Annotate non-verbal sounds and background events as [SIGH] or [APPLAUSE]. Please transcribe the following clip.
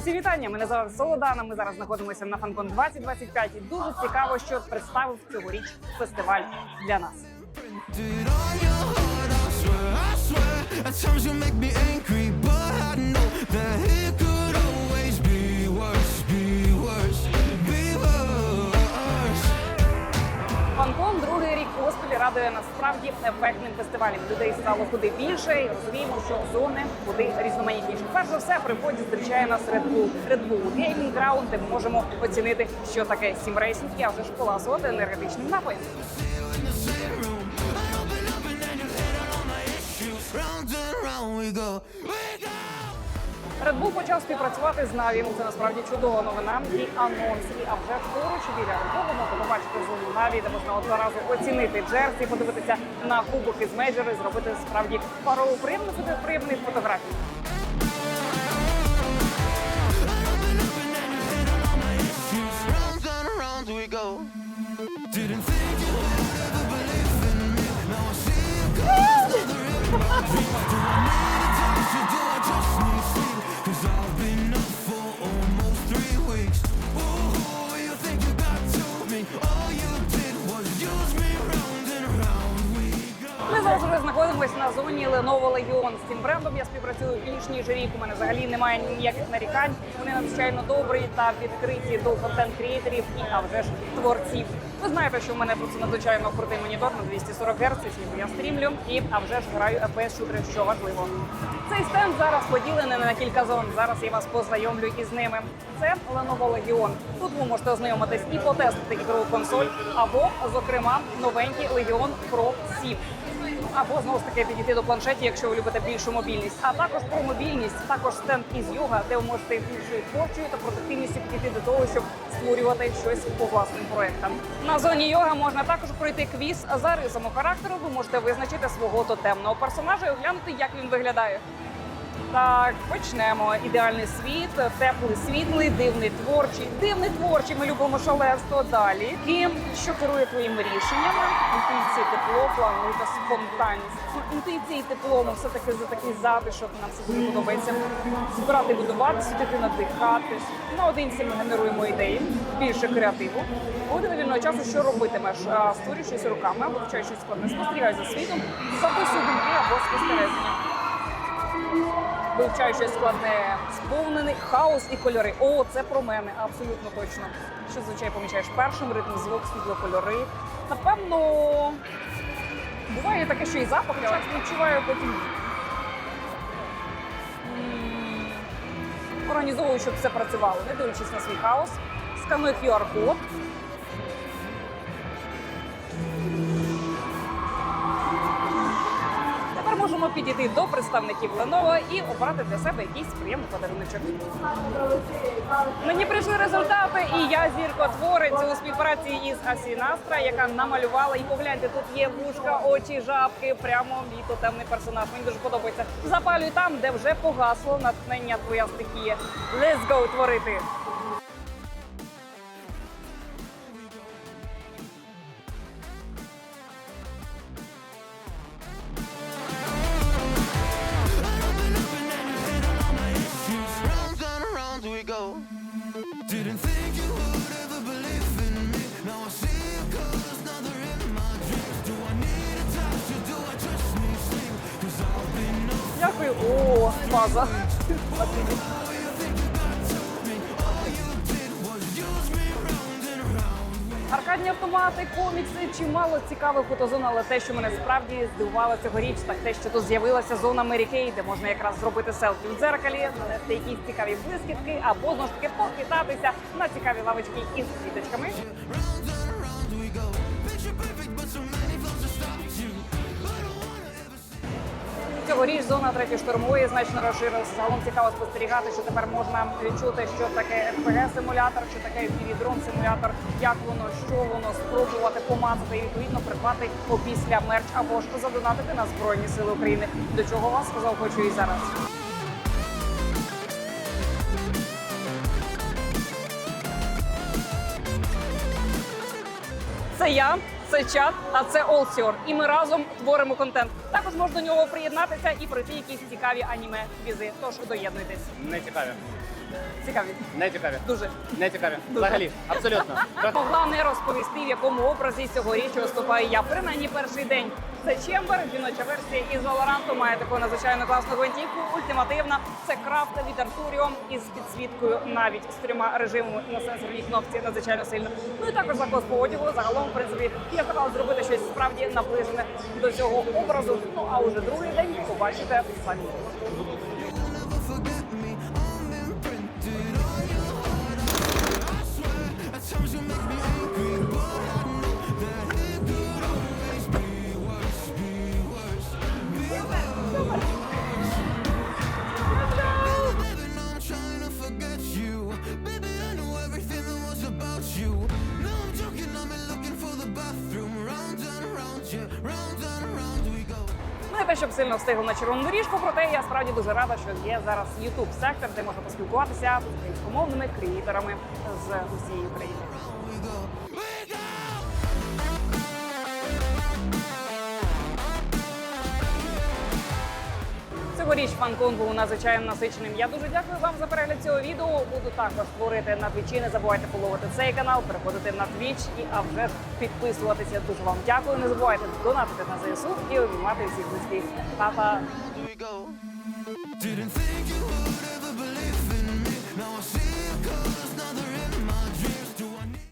Усі вітання. Мене звати Солодана. Ми зараз знаходимося на Фанкон 2025. І дуже цікаво, що представив цьогоріч фестиваль для нас. At times you make me angry, but I know that it could радує насправді ефектним фестивалем. Людей стало куди більше, і розуміємо, що зони куди різноманітніше. Перш за все, при вході зустрічає нас Red Bull. Red Bull Gaming Ground, де ми можемо оцінити, що таке сімрейсінг, і а вже ж поласувати енергетичним напоєм. We go. Red Bull почав співпрацювати з Наві. Це насправді чудова новина. І анонс. І а вже поруч біля Red можна побачити зону Наві, де можна одразу оцінити джерсі, подивитися на кубок із мейджори, зробити справді пару приємних приємних знаходимося на зоні Lenovo Legion. З цим брендом я співпрацюю більш ніж рік. У мене взагалі немає ніяких нарікань. Вони надзвичайно добрі та відкриті до контент-крієтерів і а вже ж творців. Ви знаєте, що в мене тут надзвичайно крутий монітор на 240 Гц, який я стрімлю, і а вже ж граю FPS шутери, що важливо. Цей стенд зараз поділений на кілька зон. Зараз я вас познайомлю із ними. Це Lenovo Legion. Тут ви можете ознайомитись і потестити ігрову консоль, або, зокрема, новенький Legion Pro 7 або знову ж таки підійти до планшетів, якщо ви любите більшу мобільність. А також про мобільність, також стенд із йога, де ви можете більшою творчою та продуктивністю підійти до того, щоб створювати щось по власним проектам. На зоні йога можна також пройти квіз за рисами характеру. Ви можете визначити свого тотемного персонажа і оглянути, як він виглядає. Так, почнемо. Ідеальний світ, теплий, світлий, дивний творчий. Дивний творчий. Ми любимо шаленство. Далі. Ким, що керує твоїми рішеннями? Інтуїція, тепло, плануйте, спонтанність. Ну, Інтуїція і тепло, ну все таки за такий затишок. Нам все дуже подобається. Збирати, будувати, сидіти, надихатись. Наодинці ми генеруємо ідеї, більше креативу. Буде вільного часу, що робитимеш? Щось руками, вивчай щось складне, спостерігай за світом, записуй думки або спостереження. Вивчаю щось складне, сповнений хаос і кольори. О, це про мене, абсолютно точно. Що зазвичай помічаєш першим ритм, звук, світло, кольори. Напевно, буває таке, що і запах, я відчуваю потім. Організовую, щоб все працювало, не дивлячись на свій хаос. Сканую QR-код. Підійти до представників Lenovo і обрати для себе якийсь приємний подаруночок. Мені прийшли результати, і я зіркотворець у співпраці із Асінастра, яка намалювала. І погляньте, тут є вушка, очі, жабки. Прямо мій тотемний персонаж. Мені дуже подобається. Запалюй там, де вже погасло натхнення твоя стихія. Let's go творити. And round. Аркадні автомати, комікси, чимало цікавих фотозон, але те, що мене справді здивувало цьогоріч, так те, що тут з'явилася зона Mary Kay, де можна якраз зробити селфі в дзеркалі, нанести якісь цікаві блискітки, або знову ж таки покитатися на цікаві лавочки із квіточками. Цьогоріч зона третьої штурмової значно розширилася. Загалом цікаво спостерігати, що тепер можна відчути, що таке FPG-симулятор, що таке дрон симулятор як воно, що воно, спробувати помацати і відповідно придбати опісля мерч або ж задонатити на Збройні Сили України. До чого вас сказав, хочу і зараз. Це я, це чат, а це Олсіор. І ми разом творимо контент. Також можна до нього приєднатися і пройти якісь цікаві аніме візи. Тож доєднуйтесь. Не цікаві. Цікаві. Не цікаві. Дуже. Не цікаві. Взагалі, абсолютно. [LAUGHS] Могла не розповісти, в якому образі цьогоріч виступаю я. Принаймні перший день. Це Чембер, жіноча версія із Valorant, має таку надзвичайно класну гвинтівку, ультимативна. Це крафта від Arturium із підсвіткою навіть з трьома режимами на сенсорній кнопці надзвичайно сильно. Ну і також закос по одягу. Загалом, в принципі, я старалась зробити щось справді наближене до цього образу. Ну а уже другий день побачите самі. Не те, щоб сильно встигли на червону доріжку, проте я справді дуже рада, що є зараз youtube сектор, де можна поспілкуватися з українськомовними креаторами з усієї України. Цьогоріч фан-кон був надзвичайно насиченим. Я дуже дякую вам за перегляд цього відео. Буду також творити на твічі. Не забувайте половити цей канал, переходити на твіч і а вже підписуватися. Дуже вам дякую. Не забувайте донатити на ЗСУ і обіймати всіх близьких. Па-па!